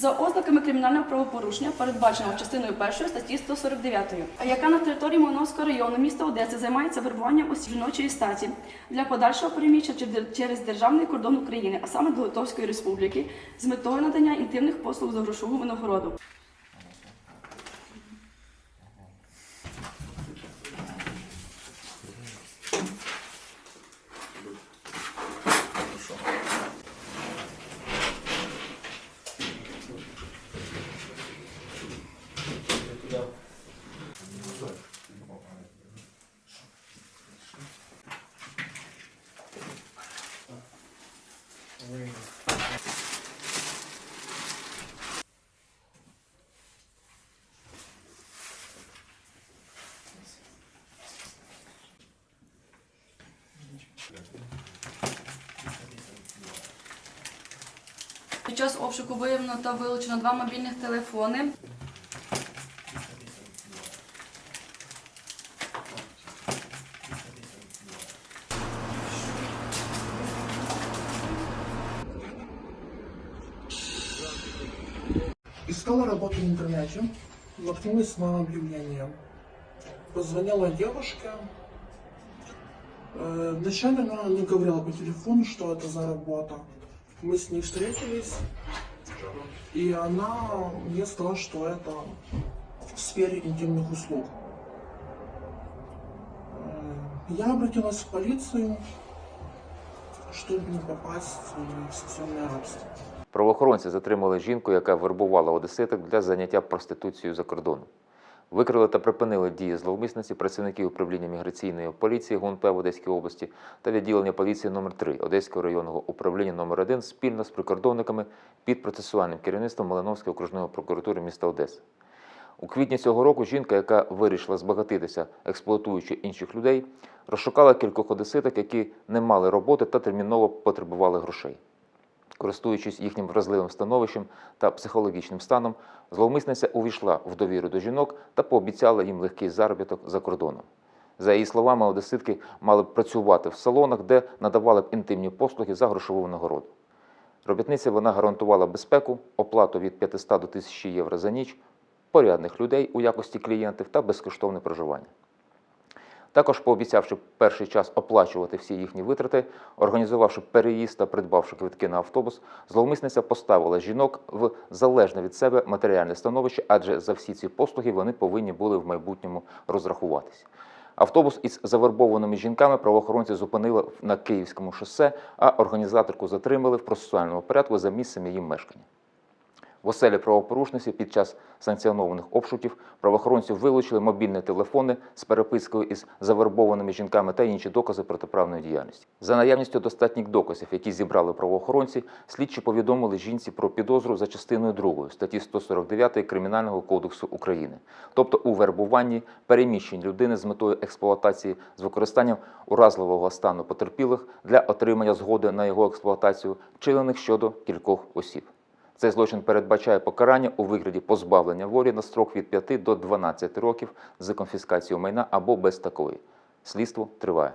за ознаками кримінального правопорушення, передбаченого частиною 1 статті 149, яка на території Мановського району міста Одеси займається вербуванням осіб жіночої статі для подальшого переміщення через державний кордон України, а саме до Литовської Республіки, з метою надання інтимних послуг за грошову винагороду. Під час обшуку виявлено та вилучено два мобільних телефони. Искала работу в интернете, наткнулась на объявление. Позвонила девушке. Э, Вначале она не говорила по телефону, что это за работа. Мы с ней встретились, и она мне сказала, что это в сфере интимных услуг. Э, Я обратилась в полицию, чтобы не попасть в сексуальное рабство. Правоохоронці затримали жінку, яка вербувала одеситок для заняття проституцією за кордоном. Викрили та припинили дії зловмисниці працівників управління міграційної поліції ГУНП в Одеській області та відділення поліції номер 3 Одеського районного управління номер 1 спільно з прикордонниками під процесуальним керівництвом Малиновської окружної прокуратури міста Одеси. У квітні цього року жінка, яка вирішила збагатитися, експлуатуючи інших людей, розшукала кількох одеситок, які не мали роботи та терміново потребували грошей. Користуючись їхнім вразливим становищем та психологічним станом, зловмисниця увійшла в довіру до жінок та пообіцяла їм легкий заробіток за кордоном. За її словами, одеситки мали б працювати в салонах, де надавали б інтимні послуги за грошову винагороду. Робітниці вона гарантувала безпеку, оплату від 500 до 1000 євро за ніч, порядних людей у якості клієнтів та безкоштовне проживання. Також пообіцявши перший час оплачувати всі їхні витрати, організувавши переїзд та придбавши квитки на автобус, зловмисниця поставила жінок в залежне від себе матеріальне становище, адже за всі ці послуги вони повинні були в майбутньому розрахуватися. Автобус із завербованими жінками правоохоронці зупинили на Київському шосе, а організаторку затримали в процесуальному порядку за місцем її мешкання. В оселі правопорушниці під час санкціонованих обшуків правоохоронці вилучили мобільні телефони з перепискою із завербованими жінками та інші докази протиправної діяльності. За наявністю достатніх доказів, які зібрали правоохоронці, слідчі повідомили жінці про підозру за частиною 2 статті 149 Кримінального кодексу України, тобто у вербуванні переміщень людини з метою експлуатації з використанням уразливого стану потерпілих для отримання згоди на його експлуатацію, вчинених щодо кількох осіб. Цей злочин передбачає покарання у вигляді позбавлення волі на строк від 5 до 12 років з конфіскацією майна або без такої. Слідство триває.